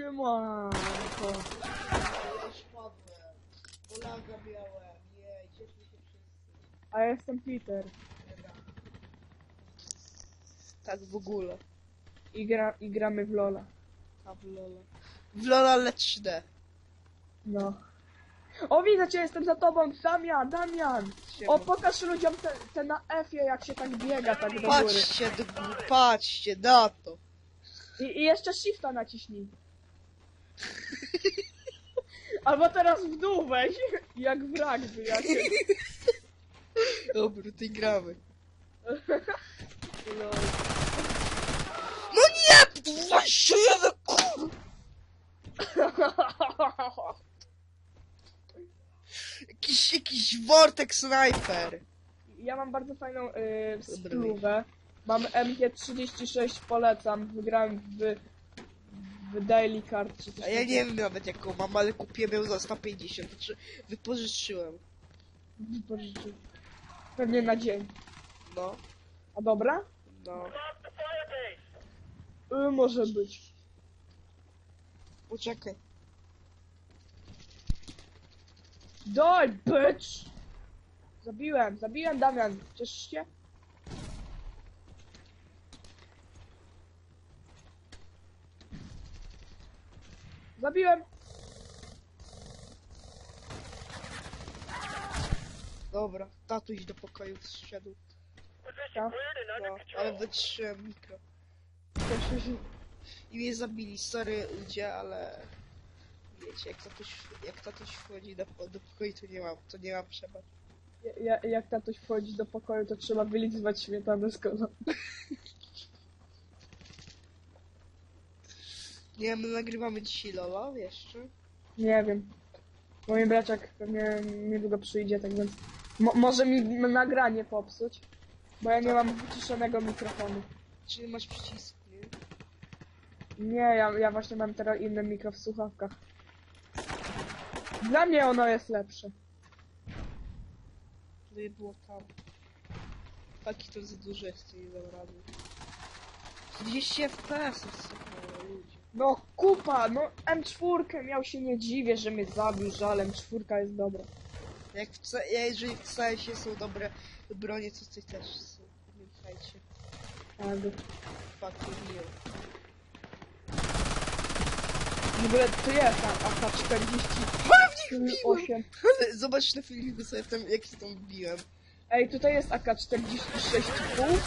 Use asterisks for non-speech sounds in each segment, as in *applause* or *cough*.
Siemanko. Ja już padłem. Polaga miałem. Jej, cieszmy się wszyscy. A ja jestem Peter. Dobra. Tak w ogóle. I, gra, i gramy w Lola. A w Lola. W Lola ale 3D. No. O, widzę cię, jestem za tobą. Damian, Damian. Siema. O, pokaż ludziom te, te na F-ie, jak się tak biega, tak do góry. Patrzcie, do, góry, patrzcie na to. I, I jeszcze shifta naciśnij. Albo teraz w dół weź, jak w rugby. Jak... Dobra, ty gramy. No. No nie! Właśnie jeden kur... Jakiś, jakiś Vortex Sniper. Ja mam bardzo fajną yy, spluwę. Mam MG36, polecam. Wygrałem w, w Daily Card czy coś A ja nie wiem nawet jaką mam, ale kupiłem ją za 150. Znaczy, wypożyczyłem. Wypożyczył. Pewnie na dzień. No, A dobra? no. Y, może być. Poczekaj. Daj, bitch! Zabiłem, zabiłem Damian. Cieszysz się? Zabiłem! Dobra, tatuś do pokoju wszedł. Tak, No, ale wytrzymałem mikro. *laughs* I mnie zabili, sorry ludzie, ale... Wiecie, jak tatuś, jak tatuś wchodzi do, do pokoju, to nie mam, to nie mam przebacz. Ja, jak tatuś wchodzi do pokoju, to trzeba wylizywać śmietanę z kolan. *laughs* Nie wiem, my nagrywamy dzisiaj Lola, wiesz, czy? Nie wiem. Mój braciak pewnie niedługo przyjdzie, tak więc... Mo może mi nagranie popsuć, bo ja nie mam wyciszonego mikrofonu. Czy masz przycisk, nie? Nie, ja, ja właśnie mam teraz inny mikro w słuchawkach. Dla mnie ono jest lepsze. Gdyby było tam. Taki to za dużo jest, nie dam rady. 30 FPS super, ludzie. No kupa, no M4 miał się nie dziwię, że mnie zabił, że ale M4 jest dobra. Jak w C, ja, jeżeli w CS-ie są dobre bronie, to tutaj też są. Pamiętajcie. Tak. Fuck you, W ogóle tu jest tam AK-40 Pewnie 8. Ale zobacz na filmiku sobie tam, jak się tam wbiłem. Ej, tutaj jest AK-46,5.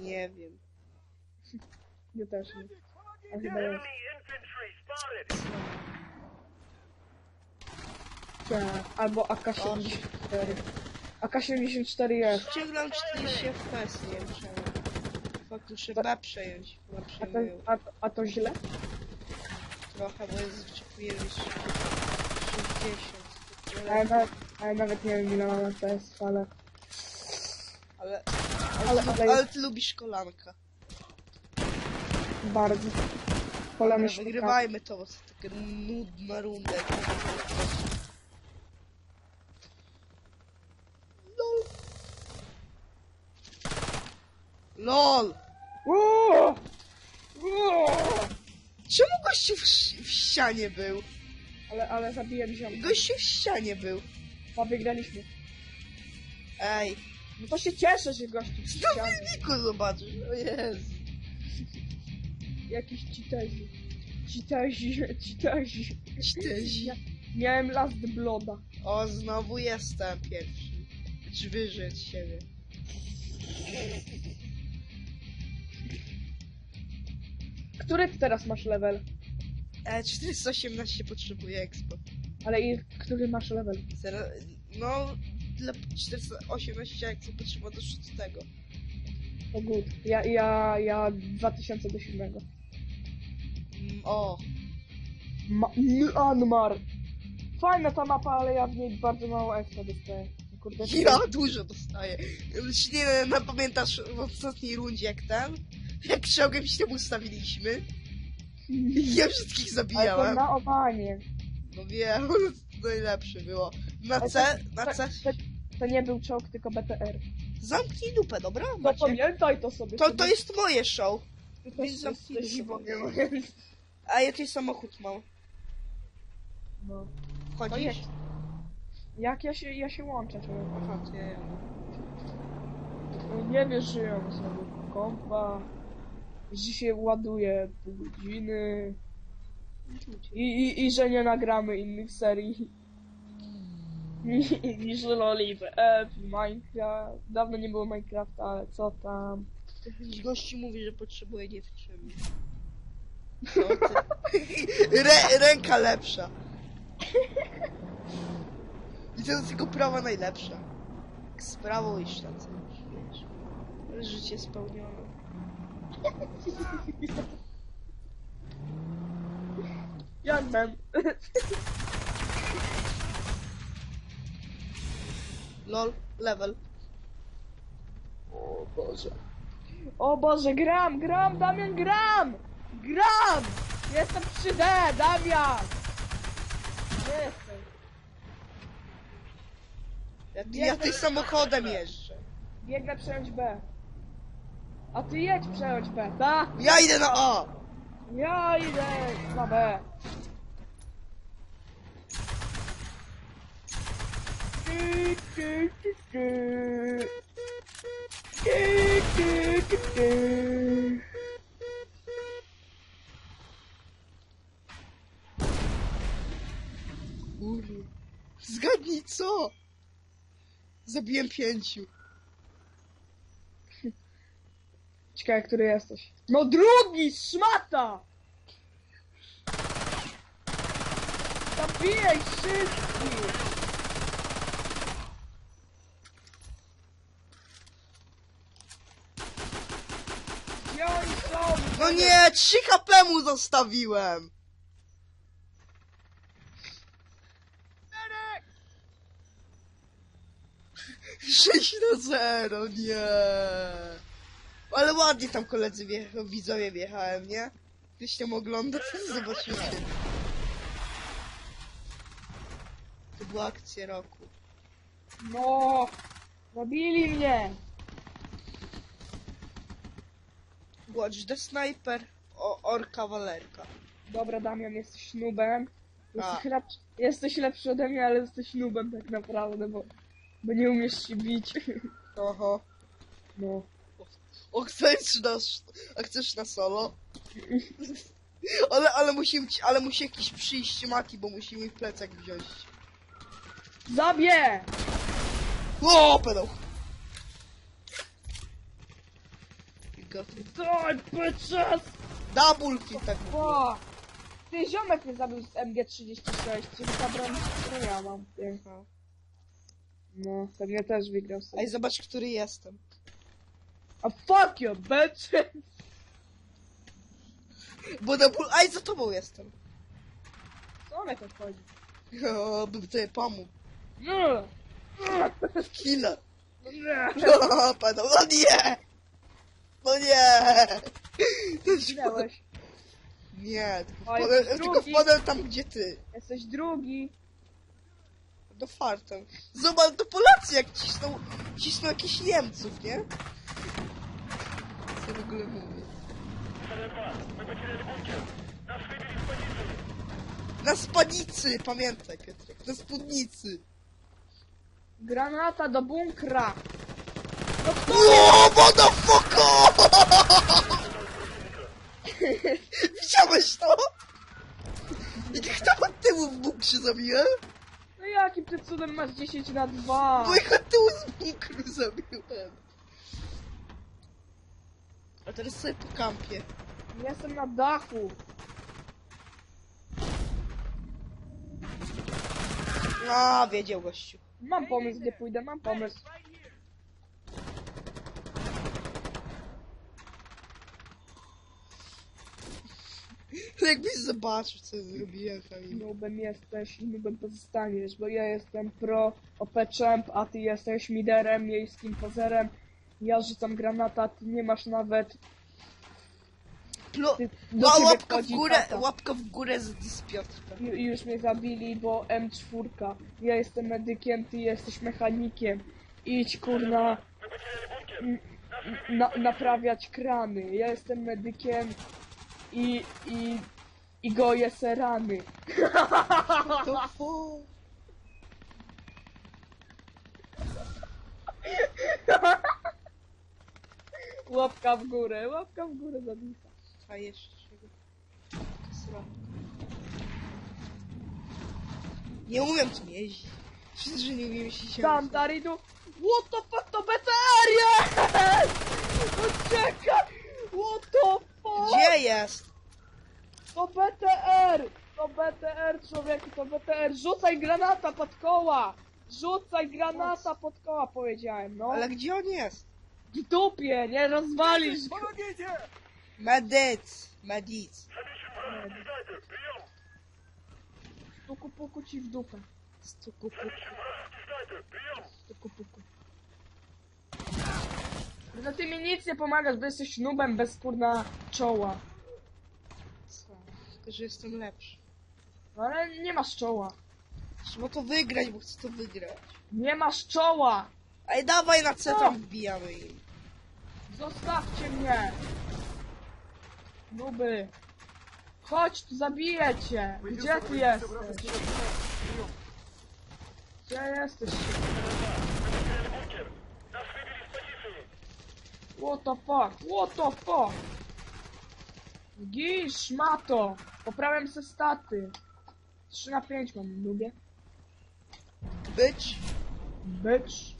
Nie wiem. Nie też nie. Chyba jest. Tak, albo AK-74. AK-74 jest. Ściągnąłem 40 FPS, nie wiem czemu. Fakt, muszę B przejąć. Chyba A to, a, a to źle? trochę, bo jest wyczekuję już 60. A ja, nawet, a ja nawet nie wiem ile mam FPS, ale... Ale, Ale- ale, ale ale, jest- ale ty lubisz kolanka. Bardzo. Polemy sztuka. wygrywajmy to, bo to jak na to LOL. LOL! Uuu! Uuu! Czemu gościu w, w ścianie był? Ale, ale zabiłem ziomka. Gościu w ścianie był. A wygraliśmy. Ej, No to się cieszę, że gościu na ściany. filmiku zobaczysz, o Jezu. Jakiś. Citezi, citezi. Czterzy. Ja miałem last blooda. O, znowu jestem pierwszy. Wyżej od siebie. Który ty teraz masz level? E, 418 potrzebuje expo. Ale i który masz level? Zero, no, dla 418 expo potrzeba do szóstego. To good. Ja, ja, ja 2000 do 7. Mm, o, Ma Myanmar. Fajna ta mapa, ale ja w niej bardzo mało extra dostaję. Kurde, ja dużo dostaję. Już nie wiem, pamiętasz w ostatniej rundzie jak ten? Jak czołgiem się tam ustawiliśmy? *laughs* Ja wszystkich Ale to zabijałem. na obanie. No wiem, to *laughs* najlepsze było. Na Ale C, to- na C. To, to nie był czołg, tylko BTR. Zamknij dupę, dobra? No Macie? pamiętaj to sobie. To, sobie. to jest moje show. Ty też Zamknij jesteś dupę. A ja tutaj samochód mam. No. To Wchodzisz? jedź. Jak ja się, ja się łączę, człowiek. Aha, to ja jadę. Nie wiesz, że ja mam sobie kompa, że się ładuje pół godziny i, i, i że nie nagramy innych serii niż Loli, F, Minecraft. Dawno nie było Minecrafta, ale co tam. Gości mówi, że potrzebuje dziewczyny. *laughs* Ty. Rę, ręka lepsza. I to jest tylko prawa najlepsza. Z prawą i wiesz. Życie spełnione. *laughs* Jak ben? LOL, level. O Boże. O Boże, gram, gram, Damian, gram! Gram! Jestem 3D, Damian! Jestem. Ja, ja tej samochodem jeżdżę. Biegnę przejąć B. A ty jedź przejąć B, tak? Ja idę na A! Ja idę na B. Uru. Zgadnij co? Zabiłem pięciu. Ciekawe, który jesteś. No drugi, szmata! Zabijaj wszystkich! Gdzie oni są? No nie, 3 HP mu zostawiłem! Derek! 6 na 0, nie. Ale ładnie tam koledzy wjecha- widzowie wjechałem, nie? Ktoś tam ogląda, *laughs* to zobaczycie. To była akcja roku. No! Zabili mnie! Watch the Sniper, o, or kawalerka. Dobra, Damian, jesteś nubem. Jesteś, A. lepszy, jesteś lepszy ode mnie, ale jesteś nubem tak naprawdę, bo, bo nie umiesz się bić. *laughs* Oho. No. O, chcesz na, a chcesz na solo? *laughs* ale, ale musimy, ale musi jakiś przyjść Mati, bo musimy plecak wziąć. Zabie! O, pedał! It. Daj, bitches! Double kill, tak mówię. O! Ty, ziomek mnie zabił z MG36, czyli ta broń, którą ja mam. Aha. No, pewnie też wygrał sobie. Ej, zobacz, który jestem. A fuck you, bitches! Bo double... Ej, za tobą jestem. Co one to chodzi? O, bym sobie pomógł. No! Killa. No nie! No, *laughs* pedał. No nie! No nie! Zginęłeś. Nie, tylko Oj, wpadłem, drugi. tylko wpadłem tam, gdzie ty. Jesteś drugi. Do fartem. Zobacz, to Polacy jak cisną, cisną jakichś Niemców, nie? Co w ogóle mówię? Na spanicy, pamiętaj Piotrek, na spódnicy. Granata do bunkra. No kto? Ło, motherfucker! *laughs* Widziałeś to? Jak tam od tyłu w bunkrze zabiłem? No jakim ty cudem masz 10 na 2? Bo ich od tyłu z bunkru zabiłem. A teraz sobie po kampie. Jestem na dachu. A, wiedział gościu. Mam pomysł, gdzie pójdę, mam pomysł. Jakbyś zobaczył, co zrobiłem, Kamil. Nubem jesteś i nubem pozostaniesz, bo ja jestem pro OP champ, a ty jesteś miderem, miejskim pozerem. Ja rzucam granata, ty nie masz nawet. Plo... Ty, do Ła, ciebie łapka w wchodzi górę, tata. łapka w górę z Dispiotrka. Ju- Już mnie zabili, bo M4. Ja jestem medykiem, ty jesteś mechanikiem. Idź kurna. n- Na, naprawiać krany. Ja jestem medykiem i, i, i goję se rany. To fu. Łapka w górę, łapka w górę zabita. A jeszcze czego? Nie umiem tym jeździć. Wszyscy, że nie umiem się Tam, Daridu. What the fuck, to BTR jest! *laughs* Uciekaj! What the fuck? Gdzie jest? To BTR! To BTR, człowieku, to BTR! Rzucaj granata pod koła! Rzucaj granata pod koła, powiedziałem, no. Ale gdzie on jest? W dupie, nie rozwalisz go. Medic. Medic. Stuku puku ci w dupę. Stuku puku. Stuku puku. No ty mi nic nie pomagasz, bo jesteś nubem bez kurna czoła. Że jestem lepszy. No ale nie masz czoła. Trzeba to wygrać, bo chcę to wygrać. Nie masz czoła! Ej, dawaj na C tam wbijamy im. Zostawcie mnie! Nuby! Chodź, tu zabiję cię! Gdzie ty jesteś? Gdzie jesteś? What the fuck? What the fuck? Gin, szmato! Poprawiam se staty. 3 na 5 mam, lubię. Bitch. Bitch.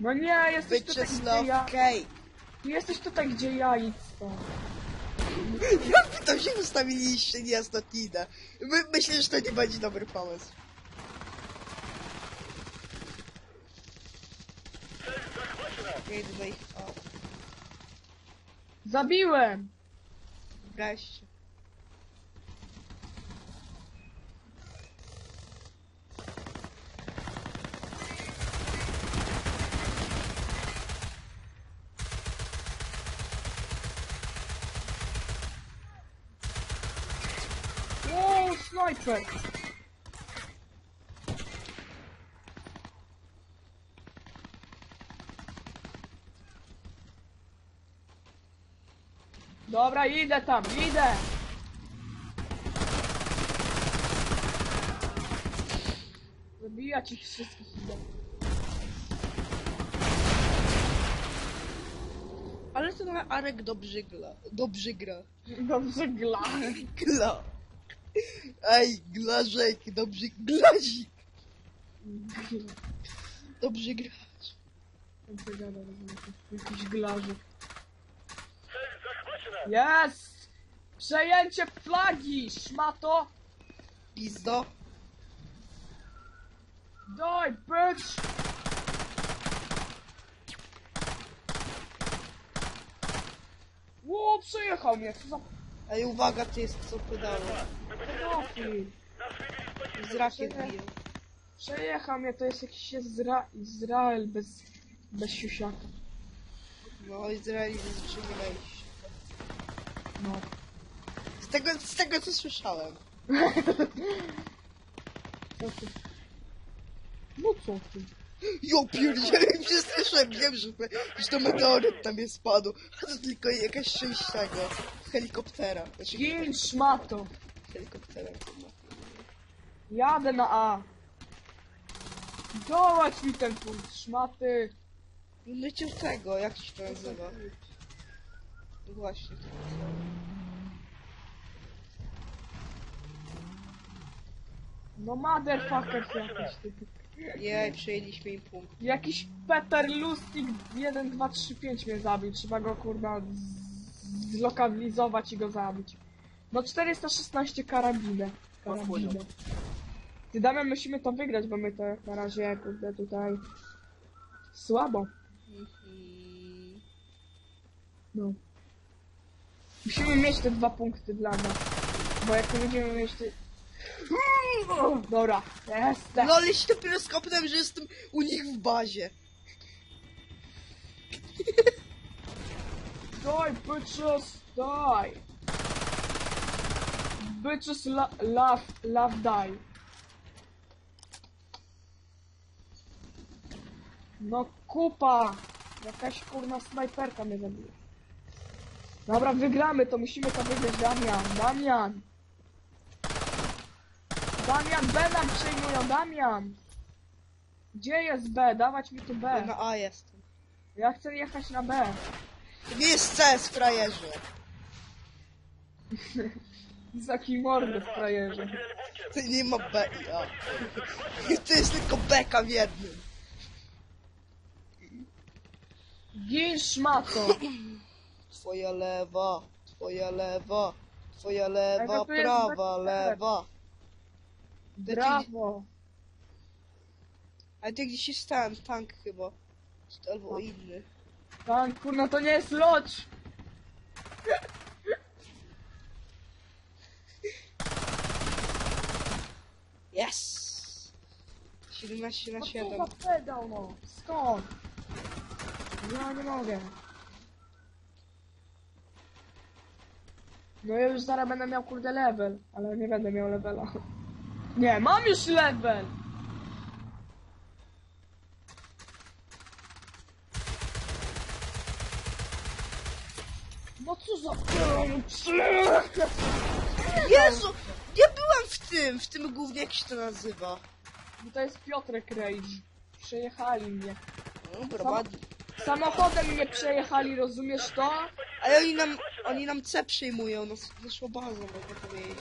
No nie, jesteś tutaj Bitches gdzie ja... cake. Ty jesteś tutaj gdzie ja, idź stąd. Jak wy tam się ustawiliście, nie Tina? My, myślę, że to nie będzie dobry pomysł. Okej, okay, ich... O, Zabiłem! wreszcie. Snajper! Dobra, idę tam, idę! Zabijać ich wszystkich idę. Ale ten Arek dobrze gra. Dobrze gra. Dobrze gla. Gla. Ej, glażek, dobrze, glazik. Dobrze grasz. Dobrze gada, jakiś glażek. Jest! Przejęcie flagi, szmato! Pizdo. Daj, bitch! Ło, przejechał mnie, co za Ej, uwaga, to jest co pedało. Z rakiem bije. Przejechał mnie, to jest jakiś Izra Izrael bez, bez siusiaka. No, Izrael jest przyjemniejszy. No. Z tego, z tego co słyszałem. Co ty? No co ty? Jo, pierdzielę, *laughs* przestraszyłem, wiem, że, że to meteoryt tam jest spadł, a to tylko jakaś tego, helikoptera. Znaczy, Gin, szmato! helikoptera chyba. Jadę na A. Dołać mi ten punkt, szmaty! Leciał tego, jak się to nazywa? No właśnie, to No motherfuckers jakiś ty. Jej, przejęliśmy im punkt. Jakiś Peter Lustig 1, 2, 3, 5 mnie zabił. Trzeba go kurna z- zlokalizować i go zabić. No 416 karabinę. Karabinę. Ty Damian musimy to wygrać, bo my to jak na razie kurde tutaj słabo. No. Musimy mieć te dwa punkty dla nas. Bo jak nie będziemy mieć te... Dobra, jestem. No ale się dopiero skopnąłem, że jestem u nich w bazie. Die, bitches, die! Bitches lo love, love die. No kupa! Jakaś kurna snajperka mnie zabije. Dobra, wygramy to, musimy to wygrać, Damian, Damian! Damian, B nam przejmują, Damian! Gdzie jest B? Dawać mi tu B. Na A jestem. Ja chcę jechać na B. CS, frajerze. *laughs* Zaki mordy w frajerze. To nie ma B i A. To jest tylko beka w jednym. Gin szmato! Twoja lewa, twoja lewa, twoja lewa, to tu jest prawa, lewa. Brawo! Ale ty gdzieś jest ten tank chyba. Albo inny. Pan, kurno, to nie jest lodź! Yes! 17 na No co 7. za pedał, no? Skąd? Ja nie mogę. No ja już zaraz będę miał kurde level, ale nie będę miał levela. Nie, mam już level! No co za... Jezu! Ja byłam w tym, w tym głównie jak się to nazywa. No to jest Piotrek Rage. Przejechali mnie. No, prowadzi. Samochodem mnie przejechali, rozumiesz to? Ale oni nam, oni nam C przyjmują, nas, naszą bazę mogę powiedzieć.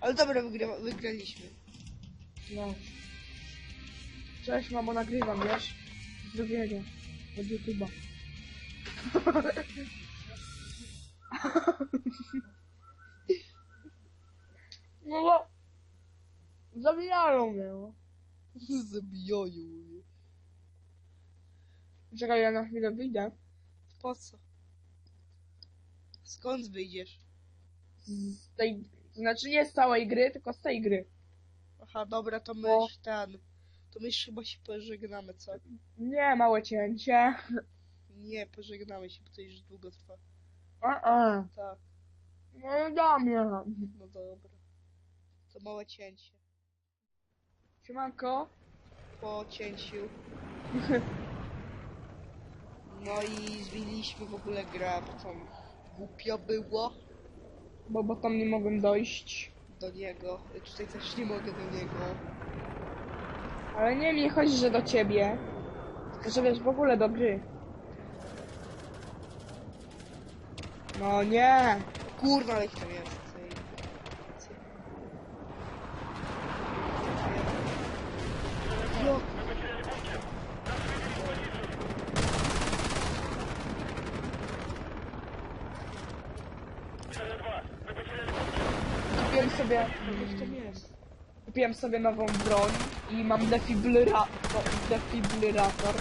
Ale dobra, wygra, wygraliśmy. No. Cześć mamo, nagrywam, wiesz? Z drugiego. Od YouTube'a. *laughs* No bo... Zabijają mnie, no. *laughs* Zabijają mnie. Czekaj, ja na chwilę wyjdę. Po co? Skąd wyjdziesz? Z tej... Znaczy nie z całej gry, tylko z tej gry. Aha, dobra, to my Bo- ten. To my już chyba się pożegnamy, co? Nie, małe cięcie. Nie, pożegnamy się, bo to już długo trwa. A, a. Tak, No i Damian. no dobra. To małe cięcie. Siemanko. Po cięciu. *laughs* No i zmieniliśmy w ogóle grę, bo tam głupio było Bo, bo tam nie mogłem dojść. do niego. Tutaj też nie mogę do niego. Ale nie mi chodzi, że do ciebie. Tylko, że wiesz, w ogóle do gry. No nie! Kurwa, ale ich tam jest. Kupiłem sobie... Tam jest. Kupiłem sobie nową broń i mam defibryla... defibrylator.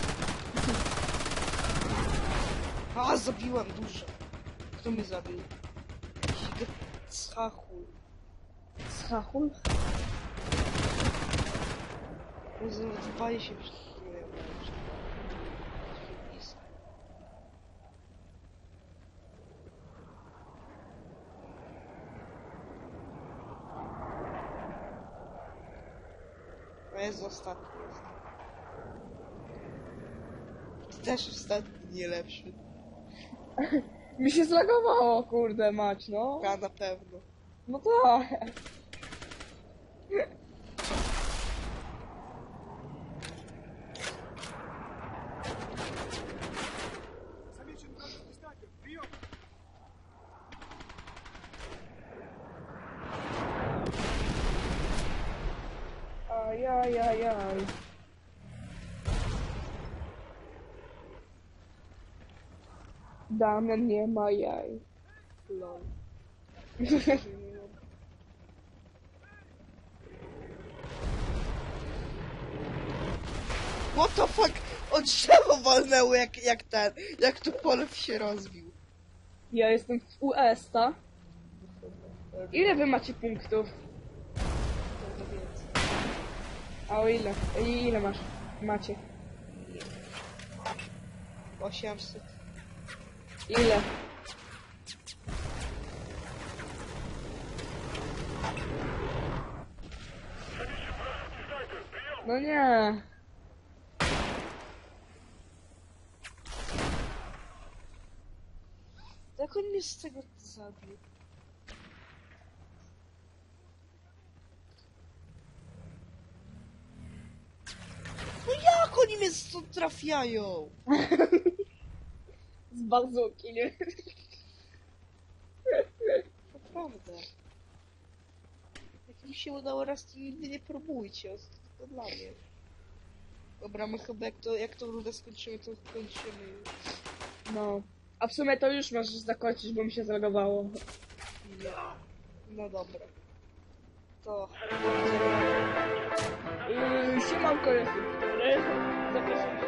*laughs* A, zabiłem dużo. Kto mnie zabił? Jakiś ge- Schachu. Z hachul? Wydaje się, jest. To jest ostatni. Ty też ostatni, nie lepszy. *laughs* Mi się zlagowało, kurde mać, no. Ja na pewno. No tak. Damian nie ma jaj. Lol. What the fuck? Od drzewo walnęło jak, jak ten, jak tu polew się rozbił. Ja jestem w US, ta? Ile wy macie punktów? A o ile? I ile masz? Macie? 800. Ile? No nie. Jak on mnie z tego zabił? No jak oni mnie stąd trafiają? *laughs* Bazuki, nie? Naprawdę. Jak mi się udało raz, to nigdy nie próbujcie. To dla mnie. Dobra, my chyba jak to, jak to rudę skończymy, to kończymy już. No. A w sumie to już możesz zakończyć, bo mi się zalogowało. Nie. No dobra. To... Yy, siemanko, jestem Który. Zapraszam.